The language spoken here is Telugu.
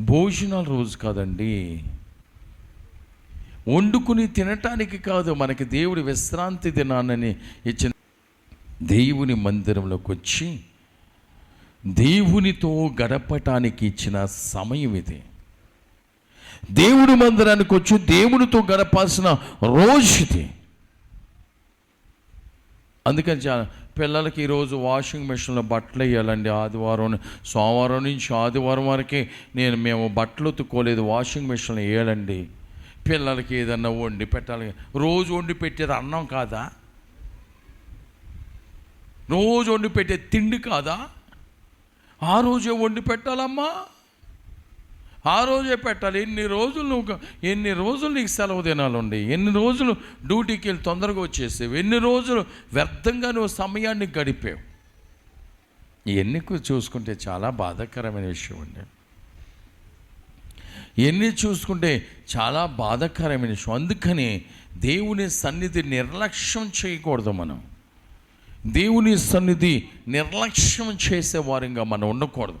భోజనాల రోజు కాదండి. వండుకుని తినటానికి కాదు మనకి దేవుడి విశ్రాంతి దినాన్ని ఇచ్చిన దేవుని మందిరంలోకి వచ్చి దేవునితో గడపటానికి ఇచ్చిన సమయం ఇది. దేవుడి మందిరానికి వచ్చి దేవునితో గడపాల్సిన రోజు ఇది. అందుకని చా పిల్లలకి ఈరోజు వాషింగ్ మిషన్లో బట్టలు వేయాలండి. ఆదివారం సోమవారం నుంచి ఆదివారం వరకే నేను మేము బట్టలు ఉతుక్కోలేదు వాషింగ్ మిషన్లో వేయాలండి. పిల్లలకి ఏదన్నా వండి పెట్టాలి. రోజు వండి పెట్టేది అన్నం కాదా? రోజు వండి పెట్టే తిండి కాదా? ఆ రోజే వండి పెట్టాలమ్మా. ఆ రోజే పెట్టాలి. ఎన్ని రోజులు నువ్వు ఎన్ని రోజులు నీకు సెలవు దినాలుండి ఎన్ని రోజులు డ్యూటీకి వెళ్ళి తొందరగా వచ్చేసేవి ఎన్ని రోజులు వ్యర్థంగా నువ్వు సమయాన్ని గడిపావు. ఇవన్నీ చూసుకుంటే చాలా బాధాకరమైన విషయం అండి. ఎన్ని చూసుకుంటే చాలా బాధాకరమైన విషయం. అందుకని దేవుని సన్నిధి నిర్లక్ష్యం చేయకూడదు మనం. దేవుని సన్నిధి నిర్లక్ష్యం చేసే వారంగా మనం ఉండకూడదు.